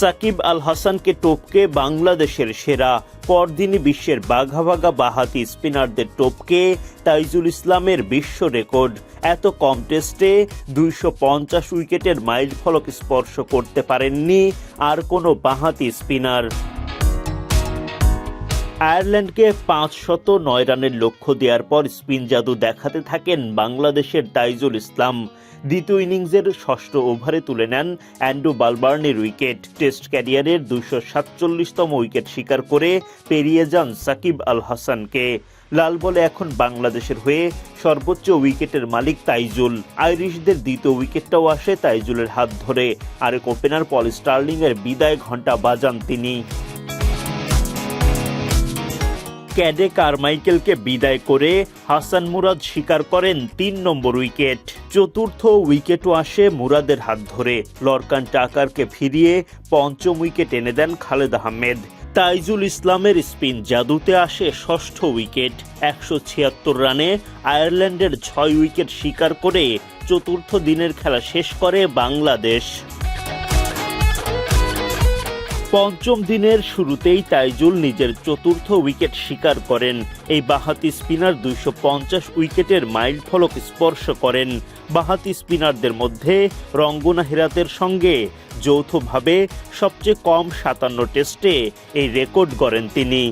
সাকিব আল হাসানকে টপকে বাংলাদেশের সেরা, পরদিনই বিশ্বের বাঘা বাঘা বাহাতি স্পিনারদের টপকে তাইজুল ইসলামের বিশ্ব রেকর্ড। এত কম টেস্টে দুইশো পঞ্চাশ উইকেটের মাইল ফলক স্পর্শ করতে পারেননি আর কোনো বাহাতি স্পিনার। আয়ারল্যান্ডকে পাঁচ শত নয় রানের লক্ষ্য দেওয়ার পর স্পিন জাদু দেখাতে থাকেন বাংলাদেশের তাইজুল ইসলাম। দ্বিতীয় ইনিংসের ষষ্ঠ ওভারে তুলে নেন অ্যান্ড্রু বালবার্নের উইকেট। টেস্ট ক্যারিয়ারের দুশো সাতচল্লিশতম উইকেট শিকার করে পেরিয়ে যান সাকিব আল হাসানকে। লাল বলে এখন বাংলাদেশের হয়ে সর্বোচ্চ উইকেটের মালিক তাইজুল। আইরিশদের দ্বিতীয় উইকেটটাও আসে তাইজুলের হাত ধরে। আরেক ওপেনার পল স্টার্লিংয়ের বিদায় ঘণ্টা বাজান তিনি। ক্যাডে কারমাইকেলকে বিদায় করে হাসান মুরাদ স্বীকার করেন তিন নম্বর উইকেট। চতুর্থ উইকেটও আসে মুরাদের হাত ধরে। লরকান টাকারকে ফিরিয়ে পঞ্চম উইকেট এনে দেন খালেদ আহমেদ। তাইজুল ইসলামের স্পিন জাদুতে আসে ষষ্ঠ উইকেট। একশো ছিয়াত্তর রানে আয়ারল্যান্ডের ছয় উইকেট শিকার করে চতুর্থ দিনের খেলা শেষ করে বাংলাদেশ। পঞ্চম দিনের শুরুতেই তাইজুল নিজের চতুর্থ উইকেট শিকার করেন। এই বাহাতি স্পিনার দুইশো পঞ্চাশ উইকেটের মাইল ফলক স্পর্শ করেন। বাহাতি স্পিনারদের মধ্যে রঙ্গনা হেরাতের সঙ্গে যৌথভাবে সবচেয়ে কম সাতান্ন টেস্টে এই রেকর্ড গড়েন তিনি।